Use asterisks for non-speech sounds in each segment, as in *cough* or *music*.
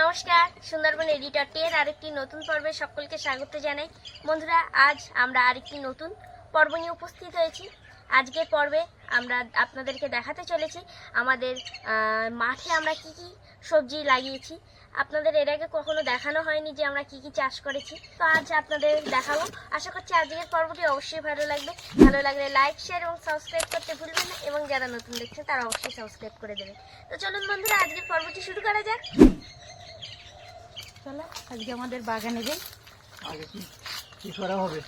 নমস্কার, সুন্দরবন এডিটর টের আরেকটি নতুন পর্বে সকলকে স্বাগত জানাই। বন্ধুরা, আজ আমরা আরেকটি নতুন পর্ব নিয়ে উপস্থিত হয়েছি। আজকের পর্বে আমরা আপনাদেরকে দেখাতে চলেছি আমাদের মাঠে আমরা কি কি সবজি লাগিয়েছি। আপনাদের এর আগে কখনো দেখানো হয়নি যে আমরা কি কি চাষ করেছি। তো আজ আপনাদের দেখাবো। আশা করছি আজকের পর্বটি অবশ্যই ভালো লাগবে। ভালো লাগলে লাইক শেয়ার এবং সাবস্ক্রাইব করতে ভুলবেন না এবং যারা নতুন দেখছেন তারা অবশ্যই সাবস্ক্রাইব করে দেবেন। তো চলুন বন্ধুরা, আজকের পর্বটি শুরু করা যাক। চলো আজকে আমাদের বাগানে যাই। আগে কি কি করা হবে?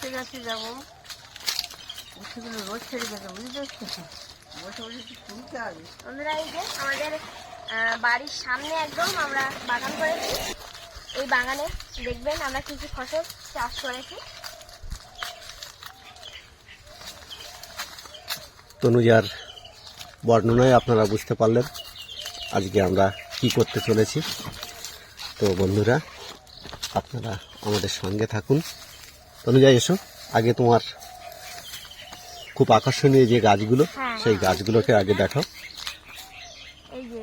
ঠিক আছে যাব। ওষুধগুলো রোজ ছেড়ে যাবে বুঝতে পারছ বসে বসে কি তুলতে হবে? বন্ধুরা এই যে আমাদের বাড়ির সামনে একদম আমরা বাগান করেছি। এই বাগানে দেখবেন আমরা কি কি ফসল চাষ করেছি। তনুজার বর্ণনায় আপনারা বুঝতে পারলেন। আজকে আমরা কি করতে চলেছি। তো বন্ধুরা আপনারা আমাদের সঙ্গে থাকুন। তনুজা এসো। আগে তোমার খুব আকর্ষণীয় যে গাছগুলো হ্যাঁ। সেই গাছগুলোকে আগে দেখাও। এই যে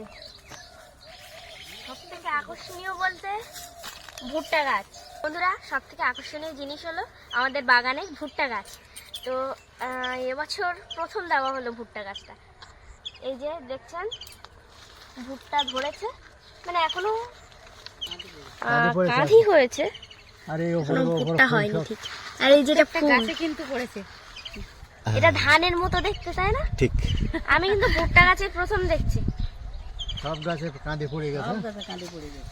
সব থেকে আকর্ষণীয় বলতে ভুট্টা গাছ। বন্ধুরা সব থেকে আকর্ষণীয় জিনিস হলো আমাদের বাগানে ভুট্টা গাছ। তো এবছর প্রথম দেওয়া হলো ভুট্টা গাছটা। এই যে দেখছেন? ভুট্টা ধরেছে। মানে এখনও কাঁধি হয়েছে। আরে এখনও ভুট্টা হয়নি ঠিক। আর এই যেটা ফুল গাছে কিন্তু পড়েছে। এটা ধানের মতো দেখতে তাই না? ঠিক। আমি কিন্তু ভুট্টা গাছের প্রথম দেখছি। সব গাছে কাঁদে পড়ে গেছে। সব গাছে কাঁদি পড়ে গেছে।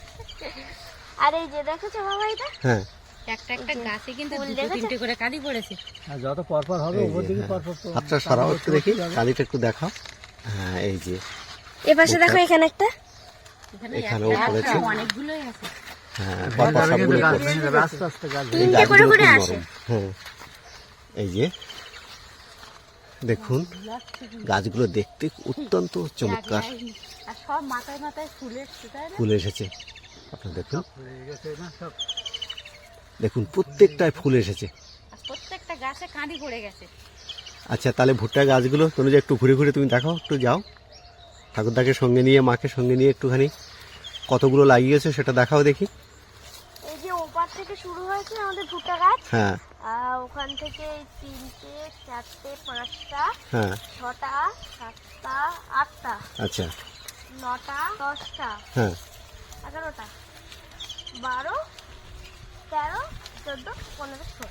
আর এই যে দেখেছ বাবা এটা? হ্যাঁ। একটা একটা গাছে কিন্তু দুটো তিনটে করে কাঁদি পড়েছে। আর যত পরপর হবে এই উপর দিকে হ্যাঁ। পরপর তো হাতটা সরাও একটু দেখি কালিটা একটু দেখাও। হ্যাঁ এই যে। এ পাশে দেখো এখানে একটা। এখানেও অনেকগুলোই আছে। হ্যাঁ সবগুলো তিনটে করে করে আসে। হ্যাঁ। এই যে দেখুন গাছগুলো দেখতে অত্যন্ত চমৎকার। ফুল এসছে তাই না? ফুল এসেছে। আপনারা দেখুন। দেখুন প্রত্যেকটায় ফুল এসেছে। প্রত্যেকটা গাছে কাঁদি পড়ে গেছে। আচ্ছা তাহলে ভুট্টা গাছগুলো তুমি যে একটু ঘুরে ঘুরে তুমি দেখো একটু যাও। ঠাকুরদাকে সঙ্গে নিয়ে মাকে সঙ্গে নিয়ে একটুখানি কতগুলো লাগিয়েছে সেটা দেখাও দেখি। এই যে ওপার থেকে শুরু হয়েছে আমাদের ভুট্টা গাছ। হ্যাঁ। আর ওখান থেকে এই তিনটে চারটে পাঁচটা হ্যাঁ। ছটা সাতটা আটটা আচ্ছা। নটা দশটা হ্যাঁ। এগারোটা বারো তেরো চোদ্দ পনেরো ষোলো।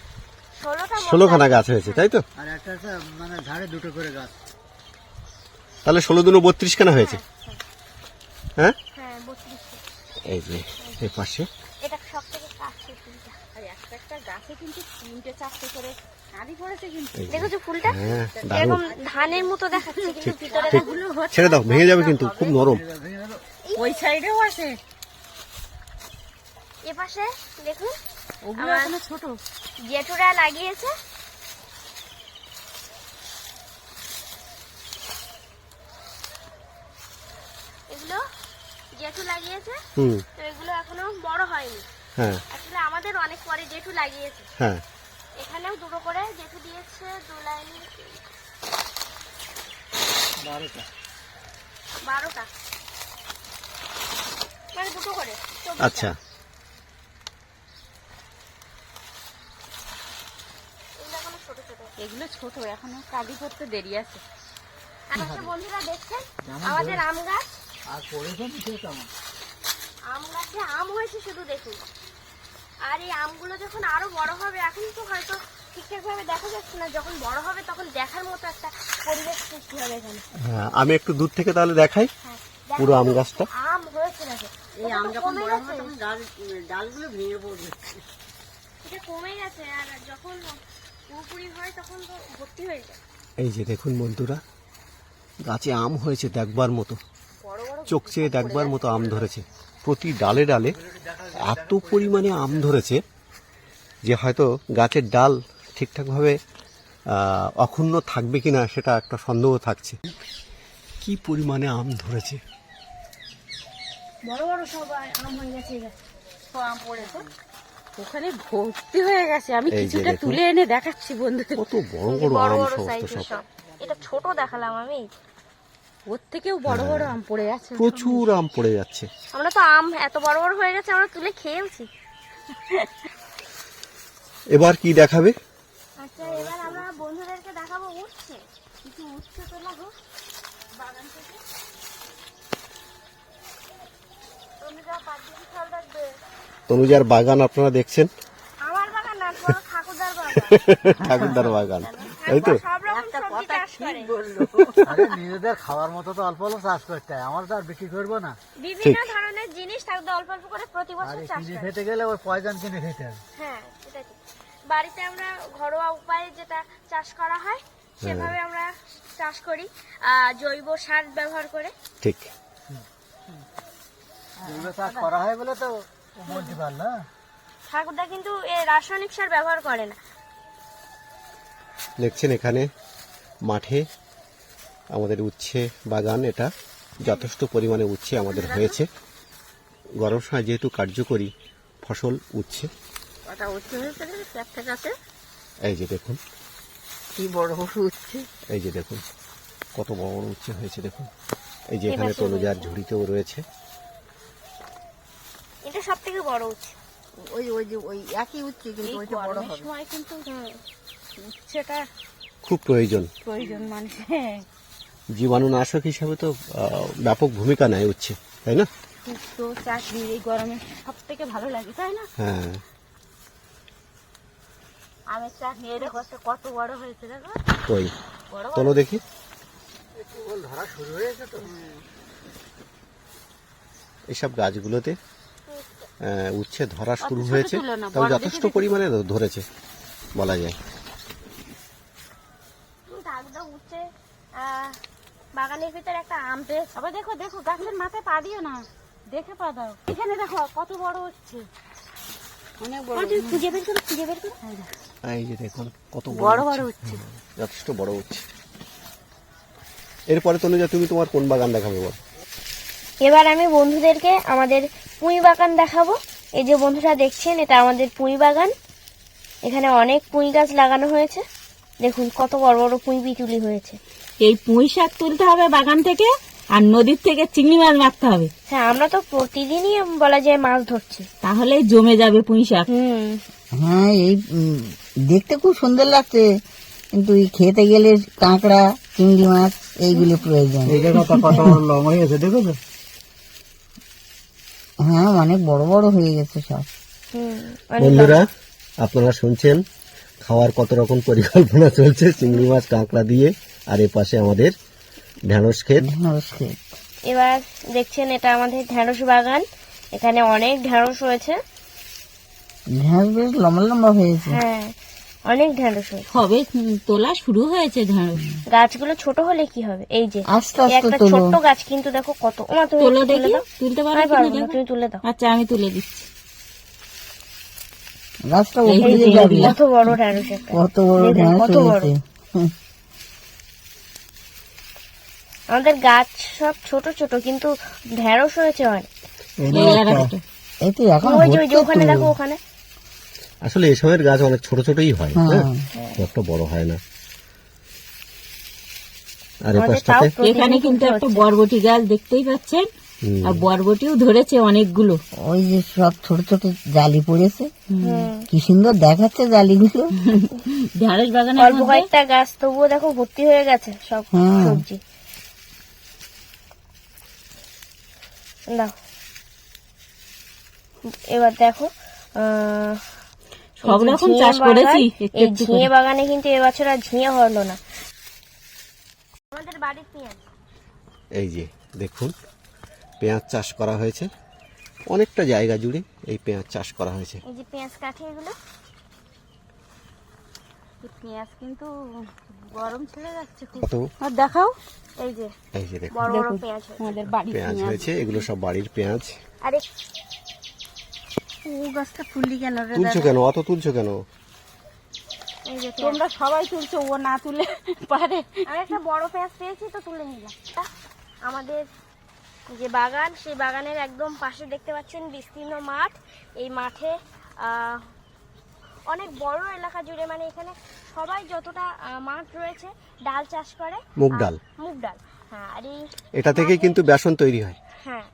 ষোলোটা ষোলোখানা গাছ। গাছ হয়েছে তাই তো? আর একটা একটা মানে ধারে দুটো করে গাছ। তাহলে ষোলো দুনো বত্রিশ খানা হয়েছে? হ্যাঁ? হ্যাঁ এই যে এই পাশে। এটা সব থেকে কাছে ফুলটা আর একটা একটা গাছে কিন্তু তিনটে চারটে করে কাঁদি পড়েছে কিন্তু। এই যে। দেখেছ ফুলটা? হ্যাঁ এরকম দারুণ। ধানের মতো দেখাচ্ছে কিন্তু ভিতরে ছেড়ে দাও ভেঙে যাবে কিন্তু খুব নরম। ওই সাইডেও আছে। এ পাশে দেখুন ওগুলো ছোট। জেঠুরা লাগিয়েছে। এগুলো জেঠু লাগিয়েছে। হুম। তো এগুলো এখনও বড় হয়নি। হ্যাঁ। আসলে আমাদের অনেক পরে জেঠু লাগিয়েছে। হ্যাঁ। এখানেও দুটো করে জেঠু দিয়েছে দু লাইন বারোটা। বারোটা। মানে দুটো করে চব্বিশটা। আচ্ছা। এগুলো ছোট ছোট। এগুলো ছোট এখনও কাঁদি করতে দেরি আছে। আচ্ছা বন্ধুরা দেখছেন আমাদের আম গাছ। আর পড়েছে না সেটা আমার? আম গাছে আম হয়েছে শুধু দেখুন। আর এই আমগুলো যখন আরও বড় হবে এখন তো হয়তো ঠিকঠাক ভাবে দেখা যাচ্ছে না। যখন বড় হবে তখন দেখার মতো একটা পরিবেশ সৃষ্টি হবে এখানে। হ্যাঁ আমি একটু দূর থেকে তাহলে দেখাই হ্যাঁ, পুরো আম গাছটা। আম হয়েছে নাকি এই আম যখন বড় হবে তখন ডাল ডালগুলো ভেঙে পড়বে। এটা কমে গেছে আর যখন পুরোপুরি হয় তখন তো ভর্তি হয়ে যায়। এই যে দেখুন বন্ধুরা গাছে আম হয়েছে দেখবার মতো। চোখ চেয়ে দেখবার মতো আম ধরেছে। প্রতি ডালে ডালে এত পরিমাণে আম ধরেছে যে হয়তো গাছের ডাল ঠিকঠাকভাবে অক্ষুণ্ণ থাকবে কি না সেটা একটা সন্দেহ থাকছে। কি পরিমাণে আম ধরেছে? বড় বড় সব আম হয়ে গেছে তো আম পড়েছে ওখানে ভর্তি হয়ে গেছে। আমি কিছুটা তুলে এনে দেখাচ্ছি বন্ধুদের। কত বড় বড় আম সমস্ত সব। এটা ছোট দেখালাম আমি। ওর থেকেও বড় বড় আম পড়ে আছে প্রচুর আম পড়ে যাচ্ছে। আমরা তো আম এত বড় বড় হয়ে গেছে আমরা তুলে খেয়েওছি এবার কি দেখাবে? আচ্ছা এবার আমরা বন্ধুদেরকে দেখাবো উঠছে কিছু উঠছে তোলা হোক বাগান থেকে। তনুজার বাগান আপনারা দেখছেন? আমার বাগান না ঠাকুরদার বাগান। *laughs* ঠাকুরদার বাগান। তাই তো? একটা কথা চাষ করে। ঠিক বলল। আরে নিজেদের খাওয়ার মতো তো অল্প অল্প চাষ করতে হয় আমার তো আর বিক্রি করব না। বিভিন্ন ধরনের জিনিস থাকবে অল্প অল্প করে প্রতি বছর চাষ কিনে খেতে গেলে ওই পয়জন কিনে খেতে হবে। হ্যাঁ সেটা বাড়িতে আমরা ঘরোয়া উপায়ে যেটা চাষ করা হয় সেভাবে আমরা চাষ করি জৈব সার ব্যবহার করে। ঠিক। জৈব চাষ করা হয় বলে তো বলতে পারল ঠাকুরদা কিন্তু এ রাসায়নিক সার ব্যবহার করে না। দেখছেন এখানে? মাঠে আমাদের উচ্ছে বাগান এটা যথেষ্ট পরিমাণে উচ্ছে আমাদের হয়েছে। গরম সময় যেহেতু কার্যকরী ফসল উচ্ছে। এই যে দেখুন। কি বড় বড় উঠছে এই যে দেখুন কত বড় বড় উচ্ছে হয়েছে দেখুন। এই যে এখানে তনুজার ঝুড়িতেও রয়েছে। এটা সব থেকে বড় উচ্ছে। ওই ওই যে ওই একই উঠছে কিন্তু ওইটা বড় হবে। সময় কিন্তু উচ্ছেটা খুব প্রয়োজন। প্রয়োজন মানুষের জীবাণুনাশক হিসাবে তো ব্যাপক ভূমিকা নেয় উচ্ছে তাই না? শুক্তো চাটনি এই গরমে সব থেকে ভালো লাগে তাই না? হ্যাঁ। আমের চাটনি এই দেখো কত বড় হয়েছে দেখো। বড় দেখি। ধরা শুরু হয়েছে তো। এইসব গাছগুলোতে উচ্ছে ধরা শুরু হয়েছে। তাও যথেষ্ট পরিমাণে ধরেছে বলা যায় ঠাকুরদা উচ্ছে আহ, বাগানের ভিতরে একটা আম পেয়েছে আবার দেখো দেখো গাছের মাথায় পা দিও না। দেখে পা দাও। এখানে দেখো কত বড় হচ্ছে। অনেক বড় খুঁজে বের করে খুঁজে বের করে। এই যে দেখুন কত বড় বড় হচ্ছে। যথেষ্ট বড় উচ্ছে এরপরে তনুজা তুমি তোমার কোন বাগান দেখাবে বল? এবার আমি বন্ধুদেরকে আমাদের পুঁই বাগান দেখাবো। এই যে বন্ধুরা দেখছেন এটা আমাদের পুঁই বাগান। এখানে অনেক পুঁই গাছ লাগানো হয়েছে। দেখুন কত বড় বড় পুঁই বিচুলি হয়েছে। এই পুঁই শাক তুলতে হবে বাগান থেকে আর নদীর থেকে চিংড়ি মাছ মারতে হবে। হ্যাঁ আমরা তো প্রতিদিনই বলা যায় মাছ ধরছি। তাহলেই জমে যাবে পুঁই শাক। হুম। হ্যাঁ এই দেখতে খুব সুন্দর লাগছে। কিন্তু এই খেতে গেলে কাঁকড়া চিংড়ি মাছ এইগুলো প্রয়োজন। এই জায়গাটা কত বড় লং হয়েছে দেখো তো হ্যাঁ অনেক বড় বড় হয়ে গেছে সব। বন্ধুরা আপনারা শুনছেন খাওয়ার কত রকম পরিকল্পনা চলছে চিংড়ি মাছ কাঁকড়া দিয়ে। আর এ পাশে আমাদের ঢেঁড়স ক্ষেত। ঢেঁড়স খেত। এবার দেখছেন এটা আমাদের ঢেঁড়স বাগান। এখানে অনেক ঢেঁড়স রয়েছে। ঢেঁড়স বেশ লম্বা লম্বা হয়েছে। হ্যাঁ অনেক ঢেঁড়স হয়েছে। হবে তোলা শুরু হয়েছে ঢেঁড়স গাছগুলো ছোট হলে কি হবে? এই যে আস্তে আস্তে একটা তোলো। ছোট্ট গাছ কিন্তু দেখো কত ওমা তুমি তুলে দেখি তুলতে পারব না, তুমি তুলে দাও। আচ্ছা আমি তুলে দিচ্ছি। গাছটা উপরে যাবে। কত বড় ঢেঁড়স একটা। কত বড় কত বড়। আমাদের গাছ সব ছোট ছোট কিন্তু ঢেঁড়স হয়েছে অনেক। এই একটা। তো এখন ওখানে দেখো ওখানে। আসলে এই সময়ের গাছ অনেক ছোট ছোটই হয় হ্যাঁ। হ্যাঁ? একটা বড় হয় না। আর এখানে কিন্তু একটা বরবটি গাছ দেখতেই পাচ্ছেন আর বরবটিও ধরেছে অনেকগুলো। ওই যে সব ছোট ছোট জালি পড়েছে। কি সুন্দর দেখাচ্ছে জালিগুলো। ঢেঁড়স বাগানের অল্প কয়েকটা গাছ তবুও দেখো ভর্তি হয়ে গেছে সব হ্যাঁ। সবজি। দাও। এবার দেখো সব রকম চাষ করেছি এই ঝিঙে বাগানে কিন্তু এবছর আর ঝিঙে হলো না। আমাদের বাড়ির পেঁয়াজ। এই যে দেখুন পেঁয়াজ চাষ করা হয়েছে। অনেকটা জায়গা জুড়ে এই পেঁয়াজ চাষ করা হয়েছে। এই যে পেঁয়াজ কাঠি এগুলো। পেঁয়াজ কিন্তু গরম ছেড়ে যাচ্ছে খুব। আর দেখাও এই যে এই যে বড় বড় পেঁয়াজ আমাদের বাড়ি পেঁয়াজ হয়েছে এগুলো সব বাড়ির পেঁয়াজ। আরে ও গাছটা ফুললি কেন রে তুলছো কেন? অত তুলছো কেন? এই যে তোমরা সবাই তুলছো ও না তুলে পারে। আমি একটা বড় পেঁয়াজ পেয়েছি তো তুলে নিলাম। আমাদের যে বাগান সেই বাগানের একদম পাশে দেখতে পাচ্ছেন বিস্তীর্ণ মাঠ। এই মাঠে আহ, অনেক বড় এলাকা জুড়ে মানে এখানে সবাই যতটা মাঠ রয়েছে ডাল চাষ করে মুগ ডাল। মুগ ডাল। হ্যাঁ আর এই এটা থেকেই কিন্তু বেসন তৈরি হয়। হ্যাঁ।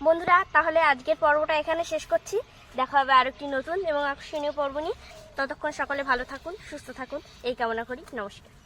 বন্ধুরা তাহলে আজকের পর্বটা এখানে শেষ করছি। দেখা হবে আরেকটি নতুন এবং আকর্ষণীয় পর্ব নিয়ে। ততক্ষণ সকলে ভালো থাকুন সুস্থ থাকুন। এই কামনা করি। নমস্কার।